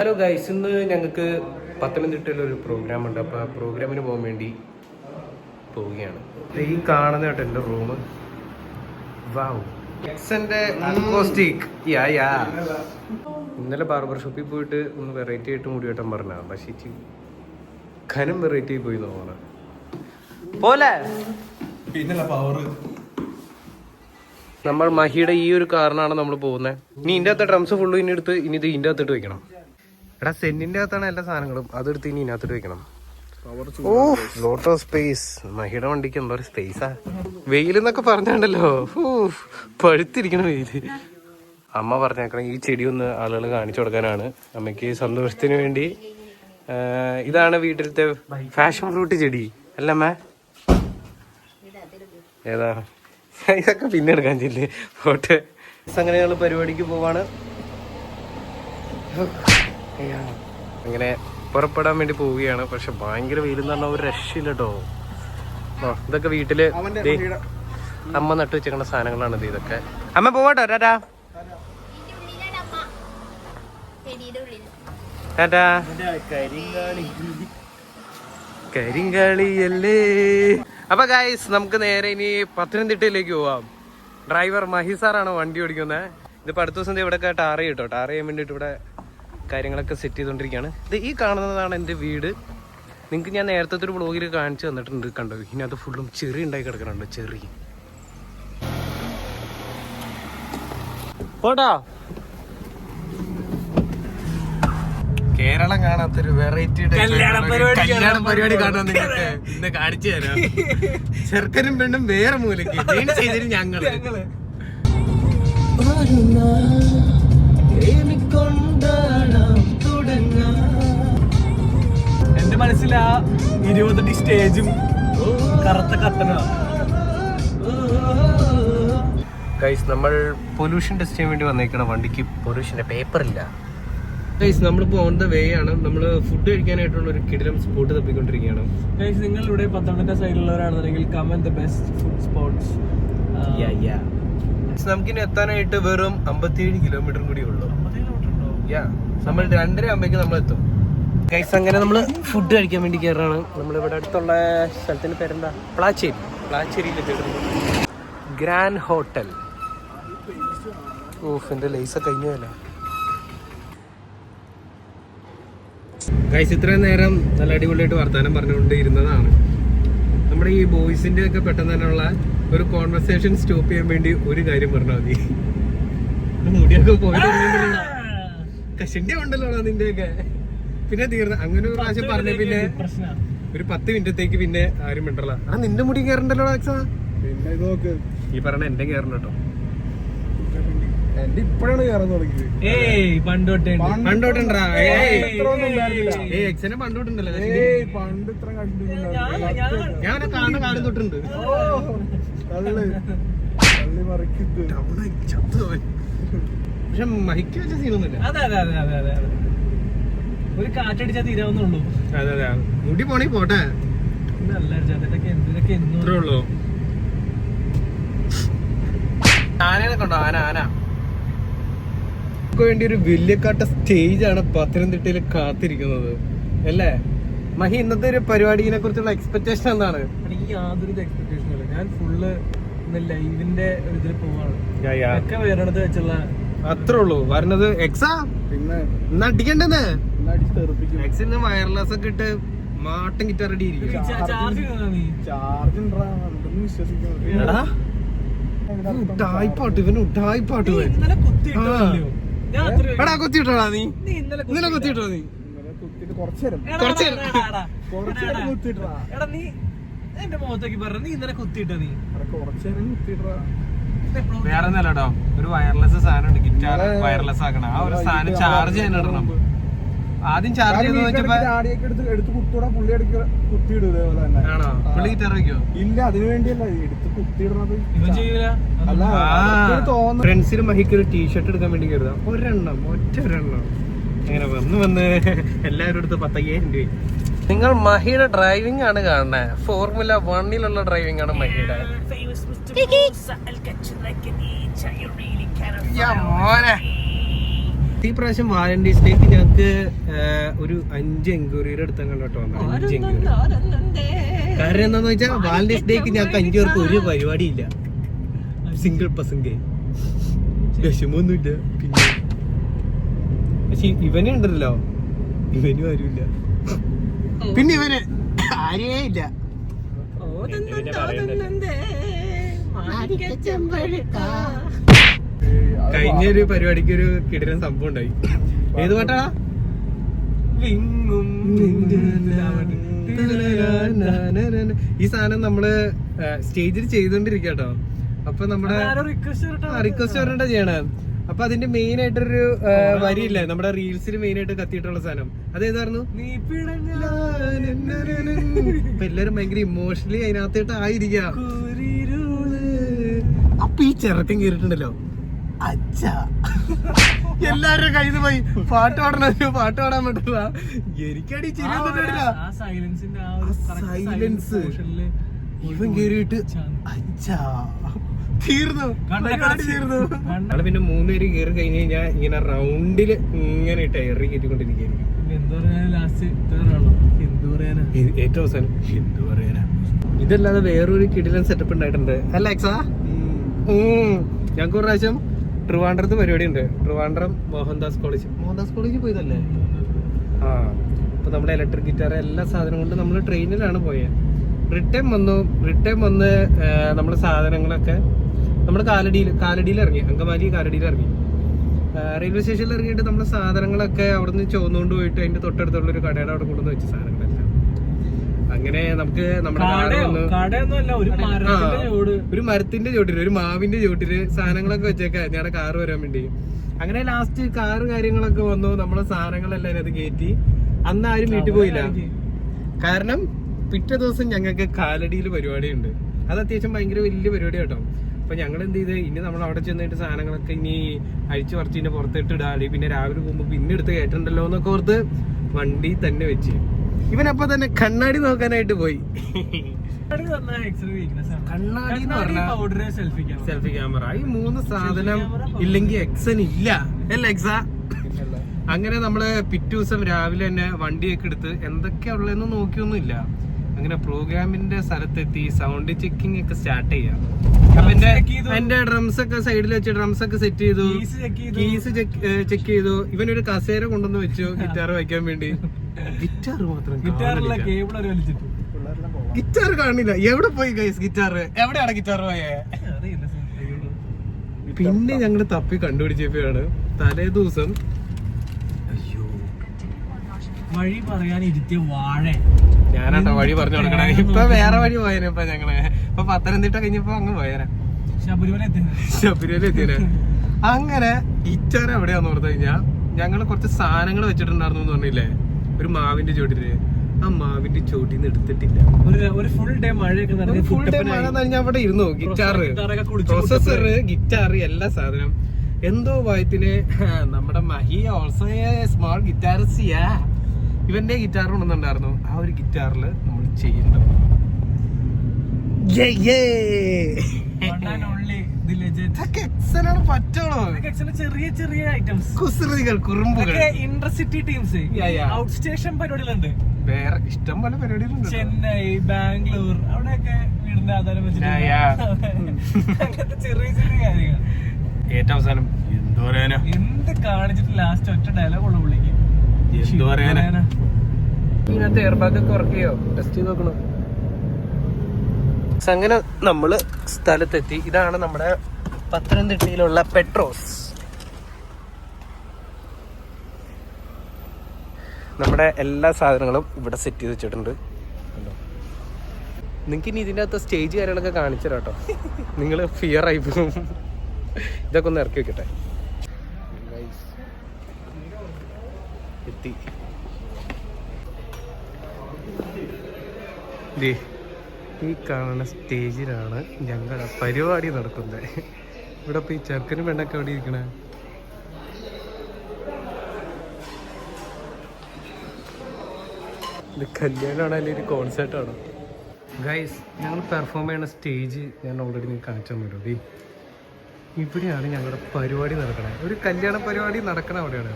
Hello guys ഇന്ന് ഞങ്ങൾക്ക് പത്തനംതിട്ടയിൽ ഒരു പ്രോഗ്രാം ഉണ്ട്. അപ്പോൾ ആ പ്രോഗ്രാമിന് പോകാൻ വേണ്ടി പോവുകയാണ്. ഈ കാണുന്ന കേട്ടോ എന്റെ റൂം വാവ് യാ ഇന്നലെ ബാർബർ ഷോപ്പിൽ പോയിട്ട് ഒന്ന് വെറൈറ്റി ആയിട്ട് മുടി വെട്ടാൻ പറഞ്ഞ പക്ഷേ ഖനം വെറൈറ്റി ആയി പോയി നോക്കണം പോലെ. പവർ നമ്മൾ മഹിയുടെ ഈ ഒരു കാറിനാണ് നമ്മൾ പോകുന്നത്. ഇനി ഇതിന്റെ അകത്ത് ഡ്രംസ് ഫുള്ള് ഇനി എടുത്ത് ഇനി ഇത് ഇതിന്റെ അകത്തിട്ട് വെക്കണം. എടാ സെന്റിന്റെ അകത്താണ് എല്ലാ സാധനങ്ങളും. അതെടുത്ത് ഇനി ഇതിനകത്തോട്ട് വെക്കണം. ഓ ലോട്ട് ഓഫ് സ്പേസ് മഹിയുടെ വണ്ടിക്ക് എന്തോ ഒരു സ്പേസാ വെയിൽ എന്നൊക്കെ പറഞ്ഞാണ്ടല്ലോ. പഴുത്തിരിക്കണ വെയിൽ. അമ്മ പറഞ്ഞേക്കണം ഈ ചെടി ഒന്ന് ആളുകൾ കാണിച്ചു കൊടുക്കാനാണ്. അമ്മയ്ക്ക് സന്തോഷത്തിന് വേണ്ടി ഇതാണ് വീട്ടിലത്തെ ഫാഷൻ ഫ്രൂട്ട് ചെടി. അല്ല അമ്മ? ഏതാ? ഇതൊക്കെ പിന്നെ എടുക്കാൻ ചെല്ലേ. ഫോട്ടോ അങ്ങനെ ഞങ്ങൾ പരിപാടിക്ക് പോവാണ്. അങ്ങനെ പുറപ്പെടാൻ വേണ്ടി പോവുകയാണ്. പക്ഷെ ഭയങ്കര വെയിലെന്ന് പറഞ്ഞാൽ ഒരു രക്ഷയില്ല കേട്ടോ ഇതൊക്കെ വീട്ടിൽ അമ്മ നട്ട് വെച്ചിരിക്കുന്ന സാധനങ്ങളാണ് ഇത് ഇതൊക്കെ. അമ്മ പോവാട്ടോ രാ കരിങ്കാളിയല്ലേ? അപ്പൊ ഗായ്സ് നമുക്ക് നേരെ ഇനി പത്തനംതിട്ടയിലേക്ക് പോവാം. ഡ്രൈവർ മഹി സാറാണ് വണ്ടി ഓടിക്കുന്നത് ഇതിപ്പോ അടുത്ത ദിവസം ഇവിടെ ടാർ ചെയ്യും കേട്ടോ ടാർ ചെയ്യാൻ വേണ്ടിയിട്ട് ഇവിടെ കാര്യങ്ങളൊക്കെ സെറ്റ് ചെയ്തുകൊണ്ടിരിക്കുകയാണ് ഇത് ഈ കാണുന്നതാണ് എന്റെ വീട്. നിങ്ങൾക്ക് ഞാൻ നേരത്തെ ഒരു ബ്ലോഗിൽ കാണിച്ചു തന്നിട്ടുണ്ട് കണ്ടോ? അത് ഫുള്ളും ചെറി ഉണ്ടായി കിടക്കുന്നുണ്ട് ചെറി. പോട്ടാ കേരളം കാണാത്തൊരു വെറൈറ്റി കല്യാണ പരിപാടി കാണാൻ നിങ്ങൾക്ക് ഇന്ന് കാണിച്ചു തരാം. ചെറുക്കനും പെണ്ണും വേറെ മൂലക്ക് ഞങ്ങൾ. ചെയ്തിട്ട് ഞങ്ങൾ മനസ്സിൽ ആ ഇരുപത്തെട്ട് സ്റ്റേജും കറുത്ത കത്തന ഗൈസ് നമ്മൾ പൊല്യൂഷൻ ടെസ്റ്റ് ചെയ്യാൻ വേണ്ടി വന്നേക്കണം വണ്ടിക്ക് പൊല്യൂഷന്റെ പേപ്പർ ഇല്ല. ഗൈസ് നമ്മളിപ്പോൾ ഓൺ ദ വേ ആണ്. നമ്മൾ ഫുഡ് കഴിക്കാനായിട്ടുള്ള ഒരു കിടിലം സ്പോട്ട് തപ്പിക്കൊണ്ടിരിക്കുകയാണ്. നിങ്ങൾ ഇവിടെ Pathanamthitta സൈഡിലുള്ളവരാണെന്നുണ്ടെങ്കിൽ come on the best food spots നമുക്കിനി എത്താനായിട്ട് വെറും അമ്പത്തിയേഴ് കിലോമീറ്ററും കൂടി ഉള്ളൂ. യാ നമ്മൾ രണ്ടര ആകുമ്പോഴേക്കും നമ്മൾ എത്തും ഗൈസ് അങ്ങനെ നമ്മൾ ഫുഡ് കഴിക്കാൻ വേണ്ടി കയറാണ് നമ്മൾ ഇവിടെ അടുത്തുള്ള സ്ഥലത്തിന്റെ പേരെന്താ? പ്ലാച്ചേരി. പ്ലാച്ചേരിയിൽ ഗ്രാൻഡ് ഹോട്ടൽ ഓഫ് എന്റെ ലൈസ കഴിഞ്ഞല്ല ഗൈസ് ഇത്രയും നേരം നല്ല അടിപൊളിയായിട്ട് വർത്തമാനം പറഞ്ഞുകൊണ്ട് ഇരുന്നതാണ് നമ്മുടെ ഈ ബോയ്സിന്റെ ഒക്കെ പെട്ടെന്ന് തന്നെയുള്ള ഒരു കോൺവെർസേഷൻ സ്റ്റോപ്പ് ചെയ്യാൻ വേണ്ടി ഒരു കാര്യം പറഞ്ഞാൽ മതി. മുടിയൊക്കെ പോയി കശിന്റെ ഉണ്ടല്ലോ നിന്റെയൊക്കെ. പിന്നെ തീർന്നു. അങ്ങനെ ഒരു പ്രാവശ്യം പറഞ്ഞു പിന്നെ ഒരു പത്ത് മിനിറ്റത്തേക്ക് പിന്നെ ആരും മിണ്ടല്ല. ആ നിന്റെ മുടി കേറണ്ടല്ലോ അലക്സ പിന്നെ ഇത് നോക്ക്. ഈ പറഞ്ഞ എന്റെ കയറണം കേട്ടോ. എന്റെ ഇപ്പോഴാണ് കയറാൻ തുടങ്ങിയത്. ഏയ് പണ്ടോട്ടേ പണ്ടോട്ടുണ്ടാ? ഇത്രയൊന്നും ഉണ്ടായിരുന്നില്ല. ഏ എക്സനെ പണ്ടോട്ടുണ്ടല്ലോ ഏയ് പണ്ട് ഇത്ര. ഞാൻ കാണുന്ന കാലം തൊട്ടുണ്ട്. പക്ഷെ മഹിക്ക് വെച്ച സീനൊന്നുമില്ല അതെ അതെ അതെ അതെ അതെ അതെ. ഒരു കാറ്റടിച്ചാൽ തീരാവുന്നുള്ളൂ അതെ അതെ. മുടി പോണേ പോട്ടെ. വേണ്ടി ഒരു വലിയ കാട്ട സ്റ്റേജ് ആണ് പത്തനംതിട്ടയിൽ കാത്തിരിക്കുന്നത്. അല്ലേ? മഹി ഇന്നത്തെ ഒരു പരിപാടിനെ കുറിച്ചുള്ള എക്സ്പെക്ടേഷൻ എന്താണ്? എനിക്ക് യാതൊരു എക്സ്പെക്ടേഷനും ഞാൻ ഫുള്ള് ലൈവിന്റെ ഒരു ഇതിൽ പോവാണ്. ഒക്കെ വേറെടുത്ത് വെച്ചുള്ള അത്രേ ഉള്ളൂ. വരണത് എക്സാ പിന്നെ ഇന്ന് അടിക്കണ്ടെന്ന് എക്സിന് വയർലെസ് ഒക്കെ ഇട്ട് മാട്ടം ഗിറ്റാർ അടി ഉട്ടായിപ്പാട്ട് ഇവന് ഞാൻ എടാ കൊത്തിയിട്ടോടാ നീ. നീ ഇന്നലെ കൊത്തിയിട്ടോ നീ എന്റെ മുഖത്തേക്ക് പറഞ്ഞു നീ ഇന്നലെ കുത്തിയിട്ട നീ. വേറെ ഒന്നല്ല ഒരു വയർലെസ് സാധനം ഉണ്ട് ഗിറ്റാർ വയർലെസ് ആക്കണം. ആ ഒരു സാധനം ചാർജ് ചെയ്യാൻ ഇടണം ആദ്യം ചാർജ് ചെയ്ത് വെച്ചപ്പോ ആടിയൊക്കെ എടുത്ത് എടുത്ത് കുത്തൂടാ പുള്ളി എടുക്ക കുത്തിയിടും ഇതേപോലെ തന്നെ. ആണോ? പുള്ളി ഗിറ്റാർ ഇല്ല അതിനു വേണ്ടിയല്ല എടുത്ത് കുത്തിയിടുന്നത് ഇവൻ ചെയ്യൂല? അല്ല തോന്നുന്നു ഫ്രണ്ട്സിന് മഹിക്ക് ഒരു ടീഷർട്ട് എടുക്കാൻ വേണ്ടി കരുതാം. ഒരെണ്ണം ഒറ്റ ഒരെണ്ണം അങ്ങനെ വന്ന് വന്ന് എല്ലാവരും എടുത്ത് പത്തയ്യായിരം രൂപ നിങ്ങൾ മഹിയുടെ ഡ്രൈവിംഗ് ആണ് കാണുന്നത് ഫോർമുല വണ്ണിലുള്ള ഡ്രൈവിംഗ് ആണ് മഹിയുടെ. മോനെ. ഈ പ്രാവശ്യം വാലന്റൈൻസ് ഡേക്ക് ഞങ്ങൾക്ക് ഒരു അഞ്ച് എൻക്വയറിയുടെ അടുത്ത കണ്ടോട്ടോ അഞ്ച് എൻക്വയറി. കാരണം എന്താന്ന് വെച്ചാൽ വാലന്റൈൻസ് ഡേക്ക് ഞങ്ങൾക്ക് അഞ്ചു പേർക്ക് ഒരു പരിപാടി ഇല്ല സിംഗിൾ പസംഗേ വിഷമൊന്നുമില്ല. പിന്നെ പക്ഷെ ഇവനെ ഉണ്ടല്ലോ. ഇവനും ആരുമില്ല. പിന്നെ ഇവന് ആരേ ഇല്ല. കഴിഞ്ഞ ഒരു പരിപാടിക്ക് ഒരു കിടിലൻ സംഭവം ഉണ്ടായി. ഏത് പാട്ടാ? വിങ്ങും ഈ സാധനം നമ്മൾ സ്റ്റേജിൽ ചെയ്തോണ്ടിരിക്കട്ടോ. അപ്പൊ നമ്മുടെ റിക്വസ്റ്റ് പറഞ്ഞിട്ടാ ചെയ്യണേ. അപ്പൊ അതിന്റെ മെയിൻ ആയിട്ടൊരു വരിയില്ലേ? നമ്മുടെ റീൽസിൽ മെയിൻ ആയിട്ട് കത്തിയിട്ടുള്ള സാധനം. അതേതായിരുന്നു? ഇപ്പൊ എല്ലാരും ഭയങ്കര ഇമോഷണലി അതിനകത്തായിട്ട് ആയിരിക്കാം. അപ്പൊ ഈ ചെറുക്കൻ കേറിട്ടുണ്ടല്ലോ അച്ഛാ. എല്ലാരും കയ്യിൽ പോയി. പാട്ട് പാടണ പാട്ട് പാടാൻ പറ്റില്ല എനിക്കടി ചിരി വന്നിട്ടില്ല. silence ഇവൻ കേറിയിട്ട് അച്ഛാ. തീർന്നു. പരിപാടി തീർന്നു. നമ്മൾ പിന്നെ മൂന്നുപേര് കയറി കഴിഞ്ഞ് കഴിഞ്ഞാൽ ഇങ്ങനെ റൗണ്ടിൽ ഇങ്ങനെ ടയറി കയറ്റിക്കൊണ്ടിരിക്കുകയായിരിക്കും. കയറ്റിക്കൊണ്ടിരിക്കുന്നു എന്താ പറയാ ലാസ്റ്റ് ഇതാണോ എന്ത് പറയാനാ? ഇത് ഏറ്റവും അവസാനം. എന്തു പറയാനാ? ഇതല്ലാതെ വേറൊരു കിടിലൻ സെറ്റപ്പ് ഉണ്ടായിട്ടുണ്ട്. അല്ല അക്സാ? ഞങ്ങൾക്ക് ഒരു പ്രാവശ്യം ട്രിവാൻഡ്രത്ത് പരിപാടി ഉണ്ട്. ട്രിവാൻഡ്രം മോഹൻദാസ് കോളേജ് മോഹൻദാസ് കോളേജിൽ പോയതല്ലേ? ആ ഇപ്പൊ നമ്മുടെ ഇലക്ട്രിക് ഗിറ്റാർ എല്ലാ സാധനം കൊണ്ട് നമ്മൾ ട്രെയിനിലാണ് പോയത് റിട്ടേൺ വന്നു റിട്ടേൺ വന്ന് നമ്മുടെ സാധനങ്ങളൊക്കെ നമ്മൾ കാലടിയിൽ കാലടിയിൽ ഇറങ്ങി അങ്കമാലി കാലടിയിൽ ഇറങ്ങി. റെയിൽവേ സ്റ്റേഷനിൽ ഇറങ്ങിയിട്ട് നമ്മുടെ സാധനങ്ങളൊക്കെ അവിടെ നിന്ന് ചോന്നുകൊണ്ട് പോയിട്ട് അതിന്റെ തൊട്ടടുത്തുള്ള ഒരു കടയുടെ അവിടെ കൊണ്ടുവന്ന് വെച്ച സാധനങ്ങളെല്ലാം അങ്ങനെ നമുക്ക് നമ്മുടെ ഒരു മരത്തിന്റെ ചോട്ടിൽ ഒരു മാവിന്റെ ചോട്ടിൽ സാധനങ്ങളൊക്കെ വെച്ചേക്കാ. ഞങ്ങളുടെ കാറ് വരാൻ വേണ്ടി. അങ്ങനെ ലാസ്റ്റ് കാറ് കാര്യങ്ങളൊക്കെ വന്നു. നമ്മളെ സാധനങ്ങളെല്ലാം അത് കയറ്റി. അന്ന് ആരും വീട്ടിൽ പോയില്ല. കാരണം പിറ്റേ ദിവസം ഞങ്ങൾക്ക് കാലടിയിൽ പരിപാടിയുണ്ട്. അത് അത്യാവശ്യം ഭയങ്കര വലിയ പരിപാടി കേട്ടോ. അപ്പൊ ഞങ്ങൾ എന്ത് ചെയ്ത്? ഇനി നമ്മൾ അവിടെ ചെന്നിട്ട് സാധനങ്ങളൊക്കെ ഇനി അഴിച്ചു പറിച്ച് ഇനി പുറത്തിട്ട് ഇടാ. അല്ലെങ്കിൽ പിന്നെ രാവിലെ പോകുമ്പോ പിന്നെ എടുത്ത് കയറ്റണ്ടല്ലോ എന്നൊക്കെ ഓർത്ത് വണ്ടി തന്നെ വെച്ച്. ഇവനപ്പൊ തന്നെ കണ്ണാടി നോക്കാനായിട്ട് പോയി. കണ്ണാടി സെൽഫി ക്യാമറ ഈ മൂന്ന് സാധനം ഇല്ലെങ്കിൽ എക്സൻ ഇല്ല. അല്ല എക്സ അങ്ങനെ നമ്മൾ പിറ്റേ ദിവസം രാവിലെ തന്നെ വണ്ടിയൊക്കെ എടുത്ത് എന്തൊക്കെയാ ഉള്ളതെന്ന് നോക്കിയൊന്നുമില്ല. അങ്ങനെ പ്രോഗ്രാമിന്റെ സ്ഥലത്തെത്തി സൗണ്ട് ചെക്കിംഗ് ഒക്കെ സ്റ്റാർട്ട് ചെയ്യാം. അപ്പൊ എന്റെ എന്റെ ഡ്രംസ് ഒക്കെ സൈഡിൽ വെച്ച് ഡ്രംസ് ഒക്കെ സെറ്റ് ചെയ്തു. കീസ് ചെക്ക് ചെയ്തു. ഇവനൊരു കസേര കൊണ്ടുവന്ന് വെച്ചു ഗിറ്റാർ വയ്ക്കാൻ വേണ്ടി. ഗിറ്റാർ മാത്രം ഗിറ്റാറില്ല കേബിൾ ഒരു വലിച്ചിട്ടു ഗിറ്റാർ കാണില്ല എവിടെ പോയി ഗൈസ് ഗിറ്റാർ എവിടെയാണ് ഗിറ്റാർ പോയേ? പിന്നെ ഞങ്ങൾ തപ്പി കണ്ടുപിടിച്ചപ്പോഴാണ് തലേ ദിവസം അയ്യോ. വഴി പറയാൻ ഇരുത്തിയ വാഴ. ഞാനാട്ടോ വഴി പറഞ്ഞു കൊടുക്കണേ. ഇപ്പൊ വേറെ വഴി പോയേനെ ഇപ്പൊ ഞങ്ങൾ. ഇപ്പൊ പത്തനംതിട്ട കഴിഞ്ഞപ്പോ അങ്ങ് പോയേനെ. ശബരിമല ശബരിമല എത്തിയനെ. അങ്ങനെ ഗിറ്റാർ എവിടെയാന്ന് പറഞ്ഞു കഴിഞ്ഞാ ഞങ്ങൾ കുറച്ച് സാധനങ്ങൾ വെച്ചിട്ടുണ്ടായിരുന്നു എന്ന് പറഞ്ഞില്ലേ? ഒരു മാവിന്റെ ചോട്ടിൽ. ആ മാവിന്റെ ചോട്ടിന്ന് എടുത്തിട്ടില്ല. ഒരു ഒരു ഫുൾ ഡേ മഴയൊക്കെ നടന്ന് ഫുൾ ഡേ മഴ നനഞ്ഞ അവിടെ ഇരുന്നു. ഗിറ്റാർ ഗിറ്റാറൊക്കെ കുടിച്ച് പ്രൊസസർ ഗിറ്റാർ എല്ലാ സാധനം. എന്തോ ഭയത്തിന്. നമ്മുടെ മഹി ഓൾസോ ഗിറ്റാർ ഗിറ്റാറിസ്റ്റിയാ ഇവന്റെ ഗിറ്റാർ ഉണ്ടെന്നുണ്ടായിരുന്നു ആ ഒരു ഗിറ്റാറിൽ നമ്മൾ ചെയ്യുന്നുണ്ട്. One and only. ചെറിയ ചെറിയ ഐറ്റംസ് കുസൃതികൾ കുറുമ്പുകൾ. Intercity teams. ഔട്ട് സ്റ്റേഷൻ പരിപാടികളുണ്ട്. വേറെ ഇഷ്ടം പോലെ പരിപാടികളുണ്ട് ചെന്നൈ ബാംഗ്ലൂർ അവിടെയൊക്കെ വീടിന്റെ ആധാരം വെച്ചിട്ട്. അങ്ങനത്തെ ചെറിയ ചെറിയ കാര്യങ്ങൾ. ഏറ്റവും അവസാനം എന്തോ പറയാനാ? എന്ത് കാണിച്ചിട്ട് ലാസ്റ്റ് ഒറ്റ ഡയലോഗ് ഉള്ളു പുള്ളിക്ക്. എന്തോ പറയാനാ? ഇതിനകത്ത് എയർബാഗ് ഒക്കെ വർക്ക് ടെസ്റ്റ് ചെയ്ത് നോക്കണം? അങ്ങനെ നമ്മൾ സ്ഥലത്തെത്തി. ഇതാണ് നമ്മുടെ പത്തനംതിട്ടയിലുള്ള പെട്രോസ്. നമ്മുടെ എല്ലാ സാധനങ്ങളും ഇവിടെ സെറ്റ് ചെയ്ത് വെച്ചിട്ടുണ്ട്. നിങ്ങൾക്ക് ഇനി ഇതിന്റെ അകത്ത് സ്റ്റേജ് കാര്യങ്ങളൊക്കെ കാണിച്ചു കേട്ടോ നിങ്ങൾ ഫിയർ ആയി പോകും ഇതൊക്കെ ഒന്ന് ഇറക്കി വെക്കട്ടെ. എത്തി. ഈ കാണുന്ന സ്റ്റേജിലാണ് ഞങ്ങളുടെ പരിപാടി നടക്കുന്നത് ഇവിടെ ഇപ്പൊ ഈ ചെറുക്കനും പെണ്ണൊക്കെ എവിടെ ഇരിക്കണേ? ഇത് കല്യാണമാണോ അല്ലെങ്കിൽ ഒരു ഗൈസ് ഞങ്ങൾ പെർഫോം ചെയ്യുന്ന സ്റ്റേജ് ഞാൻ ഓൾറെഡി നിങ്ങൾക്ക് കാണിച്ചു തന്നു ദേ ഇവിടെയാണ് ഞങ്ങളുടെ പരിപാടി നടക്കണേ. ഒരു കല്യാണ പരിപാടി നടക്കണ അവിടെയാണ്.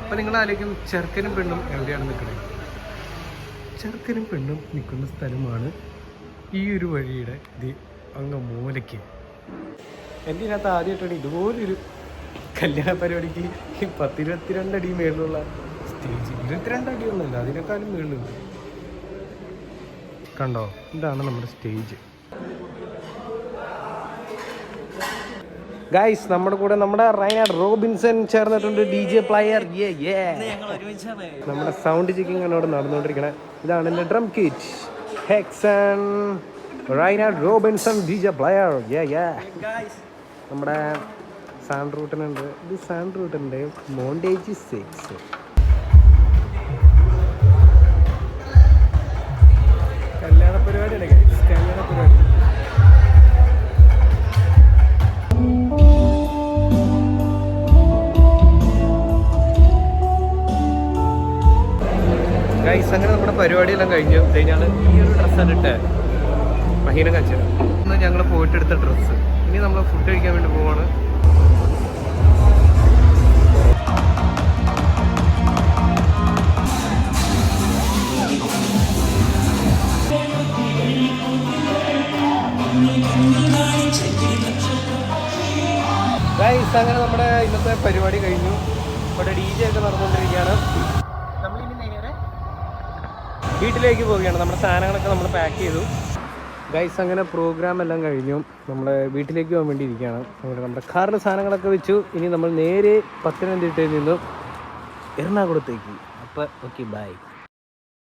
അപ്പൊ നിങ്ങൾ ആലോചിക്കും ചെറുക്കനും പെണ്ണും എവിടെയാണ് നിൽക്കണേ? ചെറുക്കനും പെണ്ണും നിൽക്കുന്ന സ്ഥലമാണ് ഈ ഒരു വഴിയുടെ ഇത് അങ്ങ് മൂലയ്ക്ക്. എന്റെ ഇതിനകത്ത് ആദ്യമായിട്ടാണ് ഇതുപോലൊരു കല്യാണ പരിപാടിക്ക് ഈ പത്തിരുപത്തിരണ്ട് അടി മേളിലുള്ള സ്റ്റേജ് ഇരുപത്തിരണ്ട് അടിയൊന്നുമില്ല അതിനേക്കാളും മേളിലുണ്ട്. കണ്ടോ? ഇതാണ് നമ്മുടെ സ്റ്റേജ് ഗൈസ് നമ്മുടെ കൂടെ നമ്മുടെ റൈനാഡ് റോബിൻസൺ ചേർന്നിട്ടുണ്ട് ഡി ജെ പ്ലെയർ നമ്മുടെ സൗണ്ട് ചെക്കിംഗ് ആണ് അവിടെ നടന്നുകൊണ്ടിരിക്കണേ. ഇതാണ് എന്റെ ഡ്രം കിറ്റ് ഹെക്സൺ റൈനാഡ് റോബിൻസൺ ഡിജ പ്ലെയർ നമ്മുടെ സാൻഡ് റൂട്ടനുണ്ട്. ഇത് സാൻഡ് റൂട്ടന്റെ മോണ്ടേജ് സിക്സ് കല്യാണ പരിപാടിയല്ലേ പരിപാടിയെല്ലാം കഴിഞ്ഞു. കഴിഞ്ഞാൽ ഈ ഒരു ഡ്രസ്സാണ് ഇട്ടേ. മഹീന കച്ചറ ഇന്ന് ഞങ്ങൾ പോയിട്ട് എടുത്ത ഡ്രസ്സ് ഇനി നമ്മൾ ഫുഡ് കഴിക്കാൻ വേണ്ടി പോവാണ്. അങ്ങനെ നമ്മുടെ ഇന്നത്തെ പരിപാടി കഴിഞ്ഞു. ഇവിടെ ഡി ജെ ഒക്കെ നടന്നുകൊണ്ടിരിക്കുകയാണ്. വീട്ടിലേക്ക് പോവുകയാണ്. നമ്മുടെ സാധനങ്ങളൊക്കെ നമ്മൾ പാക്ക് ചെയ്തു. ഗൈസ് അങ്ങനെ പ്രോഗ്രാം എല്ലാം കഴിഞ്ഞു. നമ്മൾ വീട്ടിലേക്ക് പോകാൻ വേണ്ടി ഇരിക്കുകയാണ്. നമ്മുടെ നമ്മുടെ കാറിന്റെ സാധനങ്ങളൊക്കെ വെച്ചു. ഇനി നമ്മൾ നേരെ പത്തനംതിട്ടയിൽ നിന്നും എറണാകുളത്തേക്ക്. അപ്പോൾ ഓക്കെ ബൈ